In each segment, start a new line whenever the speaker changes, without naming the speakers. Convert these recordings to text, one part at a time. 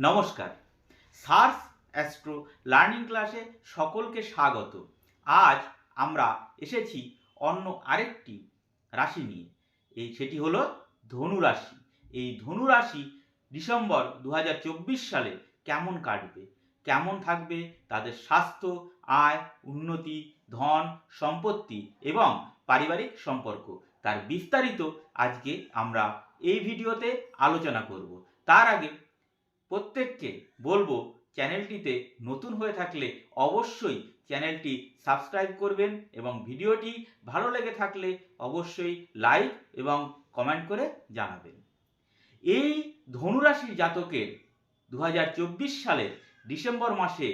নমস্কার। SARS astro learning ক্লাসে সকলকে স্বাগত। আজ আমরা এসেছি অন্য আরেকটি রাশি নিয়ে। এই সেটি হলো ধনু রাশি। এই ধনু রাশি ডিসেম্বর দু হাজার চব্বিশ সালে কেমন কাটবে? কেমন থাকবে? তাদের স্বাস্থ্য, আয়, উন্নতি, ধন, সম্পত্তি এবং পারিবারিক সম্পর্ক। তার বিস্তারিত আজকে আমরা এই ভিডিওতে আলোচনা করব। তার আগে প্রত্যেককে বলব চ্যানেলটিতে নতুন হয়ে থাকলে অবশ্যই চ্যানেলটি সাবস্ক্রাইব করবেন এবং ভিডিওটি ভালো লেগে থাকলে অবশ্যই লাইক এবং কমেন্ট করে জানাবেন। এই ধনুরাশির জাতকের দু হাজার চব্বিশ সালের ডিসেম্বর মাসে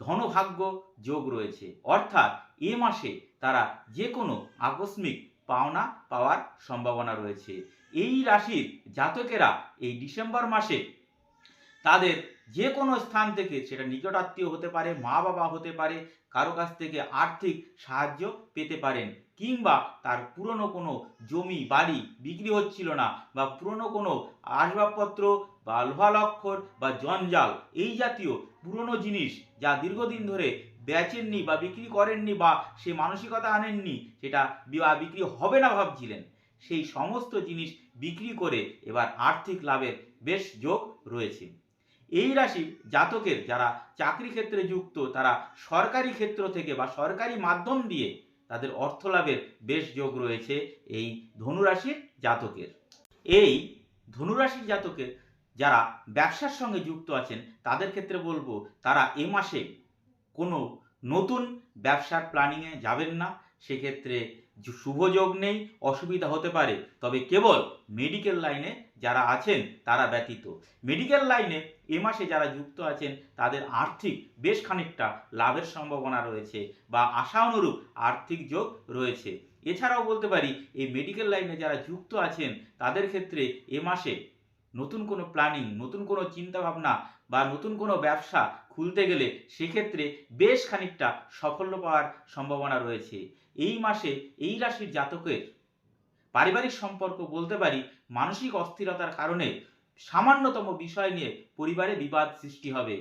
ধনভাগ্য যোগ রয়েছে। অর্থাৎ এ মাসে তারা যে কোনো আকস্মিক পাওনা পাওয়ার সম্ভাবনা রয়েছে। এই রাশির জাতকেরা এই ডিসেম্বর মাসে তাদের যে কোনো স্থান থেকে, সেটা নিকটাত্মীয় হতে পারে, মা বাবা হতে পারে, কারও কাছ থেকে আর্থিক সাহায্য পেতে পারেন, কিংবা তার পুরনো কোনো জমি, বাড়ি বিক্রি হচ্ছিল না, বা পুরনো কোনো আসবাবপত্র, বা লোহালক্ষর বা জঞ্জাল, এই জাতীয় পুরনো জিনিস যা দীর্ঘদিন ধরে বেচেননি, বা বিক্রি করেননি, বা সে মানসিকতা আনেননি, সেটা বিক্রি হবে না ভাবছিলেন, সেই সমস্ত জিনিস বিক্রি করে এবার আর্থিক লাভের বেশ যোগ রয়েছে। এই রাশি জাতকের যারা চাকরি ক্ষেত্রে যুক্ত, তারা সরকারি ক্ষেত্র থেকে বা সরকারি মাধ্যম দিয়ে তাদের অর্থ লাভের বেশ যোগ রয়েছে এই ধনুরাশির জাতকের। এই ধনুরাশির জাতকের যারা ব্যবসার সঙ্গে যুক্ত আছেন, তাদের ক্ষেত্রে বলব, তারা এ মাসে কোনো নতুন ব্যবসার প্ল্যানিংয়ে যাবেন না। সেক্ষেত্রে শুভ যোগ নেই, অসুবিধা হতে পারে। তবে কেবল মেডিকেল লাইনে যারা আছেন, তারা ব্যতীত। মেডিকেল লাইনে এ মাসে যারা যুক্ত আছেন, তাদের আর্থিক বেশ খানিকটা লাভের সম্ভাবনা রয়েছে বা আশা অনুরূপ আর্থিক যোগ রয়েছে। এছাড়াও বলতে পারি, এই মেডিকেল লাইনে যারা যুক্ত আছেন, তাদের ক্ষেত্রে এ মাসে নতুন কোনো প্ল্যানিং নতুন কোনো চিন্তাভাবনা বা নতুন কোনো ব্যবসা খুলতে গেলে সেক্ষেত্রে বেশ খানিকটা সাফল্য পাওয়ার সম্ভাবনা রয়েছে। এই মাসে এই রাশির জাতকের পারিবারিক সম্পর্ক বলতে পারি, মানসিক অস্থিরতার কারণে সামান্যতম বিষয় নিয়ে পরিবারে বিবাদ সৃষ্টি হবে।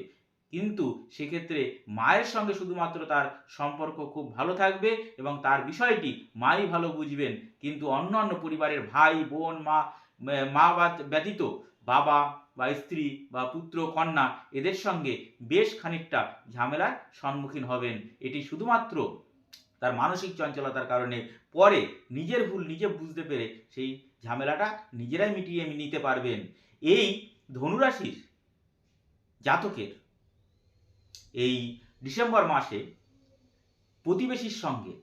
কিন্তু সেক্ষেত্রে মায়ের সঙ্গে শুধুমাত্র তার সম্পর্ক খুব ভালো থাকবে এবং তার বিষয়টি মাই ভালো বুঝবেন। কিন্তু অন্যান্য পরিবারের ভাই, বোন, মা মা ব্যতীত বাবা বা স্ত্রী বা পুত্র, কন্যা এদের সঙ্গে বেশ খানিকটা ঝামেলার সম্মুখীন হবেন। এটি শুধুমাত্র তার মানসিক চঞ্চলতার কারণে। পরে নিজের ভুল নিজে বুঝতে পেরে সেই ঝামেলাটা নিজেরাই মিটিয়ে নিতে পারবেন। এই ধনুরাশির জাতকের এই ডিসেম্বর মাসে প্রতিবেশীর সঙ্গে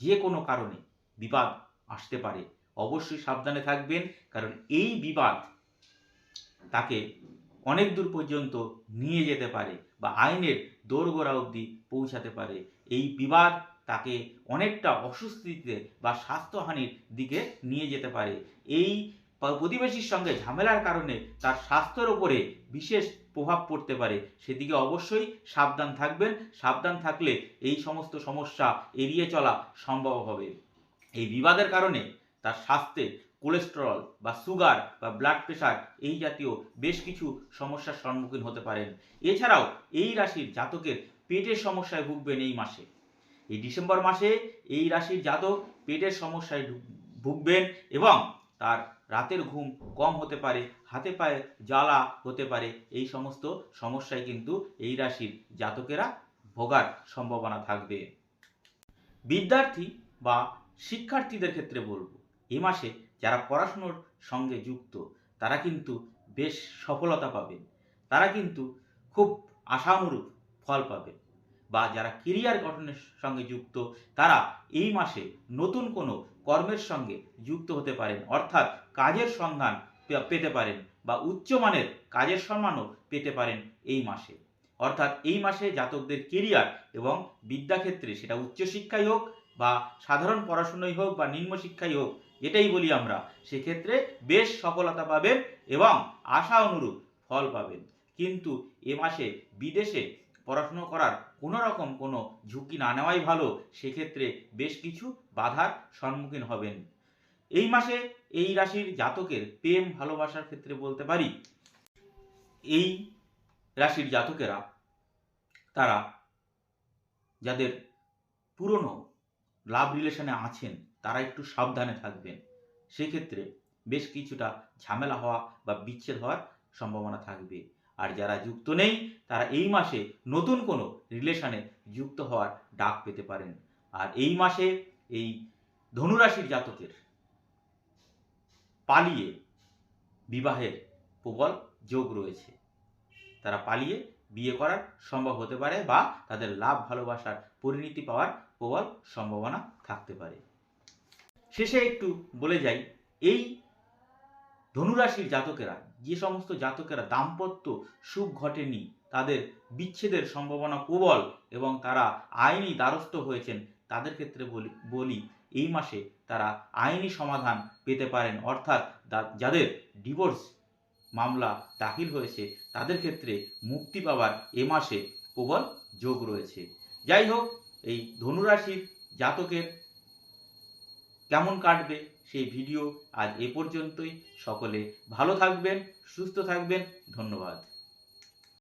যে কোনো কারণে বিবাদ আসতে পারে। অবশ্যই সাবধানে থাকবেন, কারণ এই বিবাদ তাকে অনেক দূর পর্যন্ত নিয়ে যেতে পারে বা আইনের দোরগোড়া অবধি পৌঁছাতে পারে। এই বিবাদ তাকে অনেকটা অস্বস্তিতে বা স্বাস্থ্যহানির দিকে নিয়ে যেতে পারে। এই প্রতিবেশীর সঙ্গে ঝামেলার কারণে তার স্বাস্থ্যের ওপরে বিশেষ প্রভাব পড়তে পারে। সেদিকে অবশ্যই সাবধান থাকবেন। সাবধান থাকলে এই সমস্ত সমস্যা এড়িয়ে চলা সম্ভব হবে। এই বিবাদের কারণে তার স্বাস্থ্যে কোলেস্টেরল বা সুগার বা ব্লাড প্রেশার এই জাতীয় বেশ কিছু সমস্যার সম্মুখীন হতে পারেন। এছাড়াও এই রাশির জাতকের পেটের সমস্যায় ভুগবেন এই মাসে। এই ডিসেম্বর মাসে এই রাশির জাতক পেটের সমস্যায় ভুগবেন এবং তার রাতের ঘুম কম হতে পারে, হাতে পায়ে জ্বালা হতে পারে, এই সমস্ত সমস্যায় কিন্তু এই রাশির জাতকেরা ভোগার সম্ভাবনা থাকবে। বিদ্যার্থী বা শিক্ষার্থীদের ক্ষেত্রে বলব, এ মাসে যারা পড়াশুনোর সঙ্গে যুক্ত, তারা কিন্তু বেশ সফলতা পাবেন তারা কিন্তু খুব আশানুরূপ ফল পাবে। বা যারা কেরিয়ার গঠনের সঙ্গে যুক্ত, তারা এই মাসে নতুন কোনো কর্মের সঙ্গে যুক্ত হতে পারেন, অর্থাৎ কাজের সন্ধান পেতে পারেন বা উচ্চমানের কাজের সম্মানও পেতে পারেন এই মাসে। অর্থাৎ এই মাসে জাতকদের কেরিয়ার এবং বিদ্যাক্ষেত্রে সেটা উচ্চশিক্ষাই হোক বা সাধারণ পড়াশুনোই হোক বা নিম্ন শিক্ষাই হোক এটাই বলি আমরা। সেক্ষেত্রে বেশ সফলতা পাবেন এবং আশা অনুরূপ ফল পাবেন। কিন্তু এ মাসে বিদেশে পড়াশুনো করার কোনো রকম কোনো ঝুঁকি না নেওয়াই ভালো। সেক্ষেত্রে বেশ কিছু বাধার সম্মুখীন হবেন। এই মাসে এই রাশির জাতকের প্রেম ভালোবাসার ক্ষেত্রে বলতে পারি, এই রাশির জাতকেরা, তারা যাদের পুরনো লাভ রিলেশনে আছেন তারা একটু সাবধানে থাকবেন। সেক্ষেত্রে বেশ কিছুটা ঝামেলা হওয়া বা বিচ্ছেদ হওয়ার সম্ভাবনা থাকবে। আর যারা যুক্ত নেই, তারা এই মাসে নতুন কোনো রিলেশনে যুক্ত হওয়ার ডাক পেতে পারেন। আর এই মাসে এই ধনুরাশির জাতকের পালিয়ে বিবাহের প্রবল যোগ রয়েছে। তারা পালিয়ে বিয়ে করার সম্ভব হতে পারে বা তাদের লাভ, ভালোবাসার পরিণতি পাওয়ার প্রবল সম্ভাবনা থাকতে পারে। শেষে একটু বলে যাই, এই ধনুরাশির জাতকেরা, যে সমস্ত জাতকেরা দাম্পত্য সুখ ঘটেনি, তাদের বিচ্ছেদের সম্ভাবনা প্রবল এবং তারা আইনি দ্বারস্থ হয়েছেন, তাদের ক্ষেত্রে বলি বলি, এই মাসে তারা আইনি সমাধান পেতে পারেন। অর্থাৎ যাদের ডিভোর্স মামলা দাখিল হয়েছে, তাদের ক্ষেত্রে মুক্তি পাওয়ার এ মাসে প্রবল যোগ রয়েছে। যাই হোক, এই ধনুরাশির জাতকের কেমন কাটবে সেই ভিডিও আজ এ পর্যন্তই। সকলে ভালো থাকবেন সুস্থ থাকবেন। ধন্যবাদ।